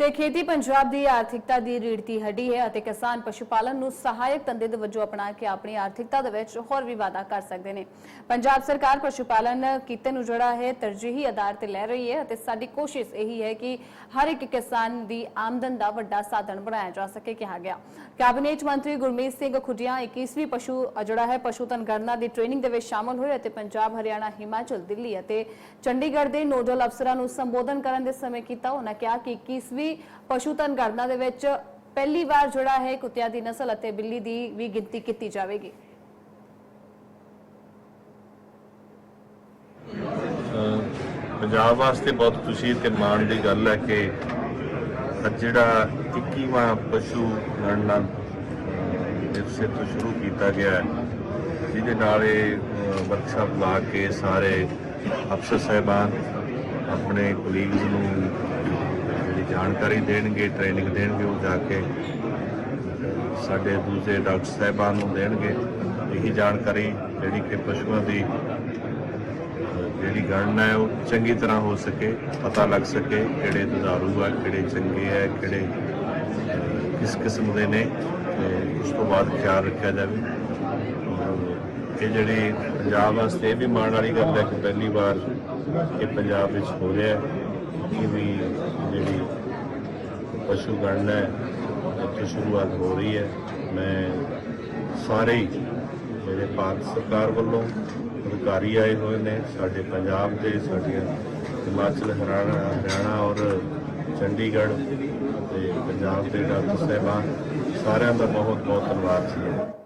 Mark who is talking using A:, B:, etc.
A: ਤੇ ਖੇਤੀ ਪੰਜਾਬ ਦੀ ਆਰਥਿਕਤਾ ਦੀ ਰੀੜ੍ਹ ਦੀ ਹੱਡੀ ਹੈ ਅਤੇ ਕਿਸਾਨ ਪਸ਼ੂ ਪਾਲਣ ਨੂੰ ਸਹਾਇਕ ਧੰਦੇ ਦੇ ਵਜੋਂ ਅਪਣਾ ਕੇ ਆਪਣੀ ਆਰਥਿਕਤਾ ਦੇ ਵਿੱਚ ਹੋਰ ਵੀ ਵਾਧਾ ਕਰ ਸਕਦੇ ਨੇ। ਪੰਜਾਬ ਸਰਕਾਰ ਪਸ਼ੂ ਪਾਲਣ ਕਿੱਤੇ ਨੂੰ ਜਿਹੜਾ ਹੈ, ਤਰਜੀਹੀ ਆਧਾਰ ਤੇ ਲੈ ਰਹੀ ਹੈ ਅਤੇ ਸਾਡੀ ਕੋਸ਼ਿਸ਼ ਇਹੀ ਹੈ ਕਿ ਹਰ ਇੱਕ ਕਿਸਾਨ ਦੀ ਆਮਦਨ ਦਾ ਵੱਡਾ ਸਾਧਨ ਬਣਾਇਆ ਜਾ ਸਕੇ ਕਿਹਾ ਗਿਆ। ਕੈਬਨਿਟ ਮੰਤਰੀ ਗੁਰਮੀਤ ਸਿੰਘ ਖੁੱਡੀਆਂ 21ਵੀਂ ਪਸ਼ੂ ਜਿਹੜਾ ਹੈ ਪਸ਼ੂਧਨ ਗਣਨਾ ਦੀ ਟ੍ਰੇਨਿੰਗ ਦੇ ਵਿੱਚ ਸ਼ਾਮਲ ਹੋਏ ਅਤੇ ਪੰਜਾਬ, ਹਰਿਆਣਾ, ਹਿਮਾਚਲ, ਦਿੱਲੀ ਅਤੇ ਚੰਡੀਗੜ੍ਹ ਦੇ ਨੋਡਲ ਅਫਸਰਾਂ ਨੂੰ ਸੰਬੋਧਨ ਕਰਨ ਦੇ ਸਮੇਂ ਕੀਤਾ। ਉਹਨਾਂ ਕਿਹਾ ਕਿ 21ਵੀਂ ਪਸ਼ੂਧਨ ਗਣਨਾ ਦੇ ਵਿੱਚ ਪਹਿਲੀ ਵਾਰ ਜਿਹੜਾ ਹੈ ਕੁੱਤਿਆਂ ਦੀ ਨਸਲ ਅਤੇ ਬਿੱਲੀ ਦੀ ਵੀ ਗਿਣਤੀ ਕੀਤੀ ਜਾਵੇਗੀ।
B: ਪੰਜਾਬ ਵਾਸਤੇ ਬਹੁਤ ਖੁਸ਼ੀ ਤੇ ਮਾਣ ਦੀ ਗੱਲ ਹੈ ਕਿ ਜਿਹੜਾ 21ਵਾਂ ਪਸ਼ੂ ਗਣਨਾ ਦਿਵਸੇ ਤੋਂ ਸ਼ੁਰੂ ਕੀਤਾ ਗਿਆ ਹੈ। ਜਿਹਦੇ ਨਾਲ ਇਹ ਵਰਕਸ਼ਾਪ ਲਾ ਕੇ ਸਾਰੇ ਅਫਸਰ ਸਾਹਿਬਾਨ ਆਪਣੇ ਕੋਲੀਗਸ ਨੂੰ ਜਾਣਕਾਰੀ ਦੇਣਗੇ ਟ੍ਰੇਨਿੰਗ ਦੇਣਗੇ, ਉਹ ਜਾ ਕੇ ਸਾਡੇ ਦੂਜੇ ਡਾਕਟਰ ਸਾਹਿਬਾਨ ਨੂੰ ਦੇਣਗੇ। ਇਹੀ ਜਾਣਕਾਰੀ ਜਿਹੜੀ ਕਿ ਪਸ਼ੂਆਂ ਦੀ, ਜਿਹੜੀ ਗਣਨਾ ਹੈ, ਉਹ ਚੰਗੀ ਤਰ੍ਹਾਂ ਹੋ ਸਕੇ, ਪਤਾ ਲੱਗ ਸਕੇ ਕਿਹੜੇ ਦੁਧਾਰੂ ਆ, ਕਿਹੜੇ ਚੰਗੇ ਆ, ਕਿਹੜੇ ਕਿਸ ਕਿਸਮ ਦੇ ਨੇ, ਤੇ ਉਸ ਤੋਂ ਬਾਅਦ ਖਿਆਲ ਰੱਖਿਆ ਜਾਵੇ। ਇਹ ਜਿਹੜੀ ਪੰਜਾਬ ਵਾਸਤੇ ਇਹ ਵੀ ਮਾਣ ਵਾਲੀ ਗੱਲ ਹੈ ਕਿ ਪਹਿਲੀ ਵਾਰ ਇਹ ਪੰਜਾਬ ਵਿੱਚ ਹੋ ਰਿਹਾ ਹੈ। ਇਹ ਵੀ ਜਿਹੜੀ ਪਸ਼ੂ ਗਣਨਾ ਉੱਥੇ ਸ਼ੁਰੂਆਤ ਹੋ ਰਹੀ ਹੈ। ਮੈਂ ਸਾਰੇ ਹੀ ਮੇਰੇ ਭਾਰਤ ਸਰਕਾਰ ਵੱਲੋਂ ਅਧਿਕਾਰੀ ਆਏ ਹੋਏ ਨੇ, ਸਾਡੇ ਪੰਜਾਬ ਦੇ, ਸਾਡੀਆਂ ਹਿਮਾਚਲ, ਹਰਿਆਣਾ ਹਰਿਆਣਾ ਔਰ ਚੰਡੀਗੜ੍ਹ ਤੇ ਪੰਜਾਬ ਦੇ ਡਾਕਟਰ ਸਾਹਿਬਾਨ, ਸਾਰਿਆਂ ਦਾ ਬਹੁਤ ਬਹੁਤ ਧੰਨਵਾਦ ਜੀ।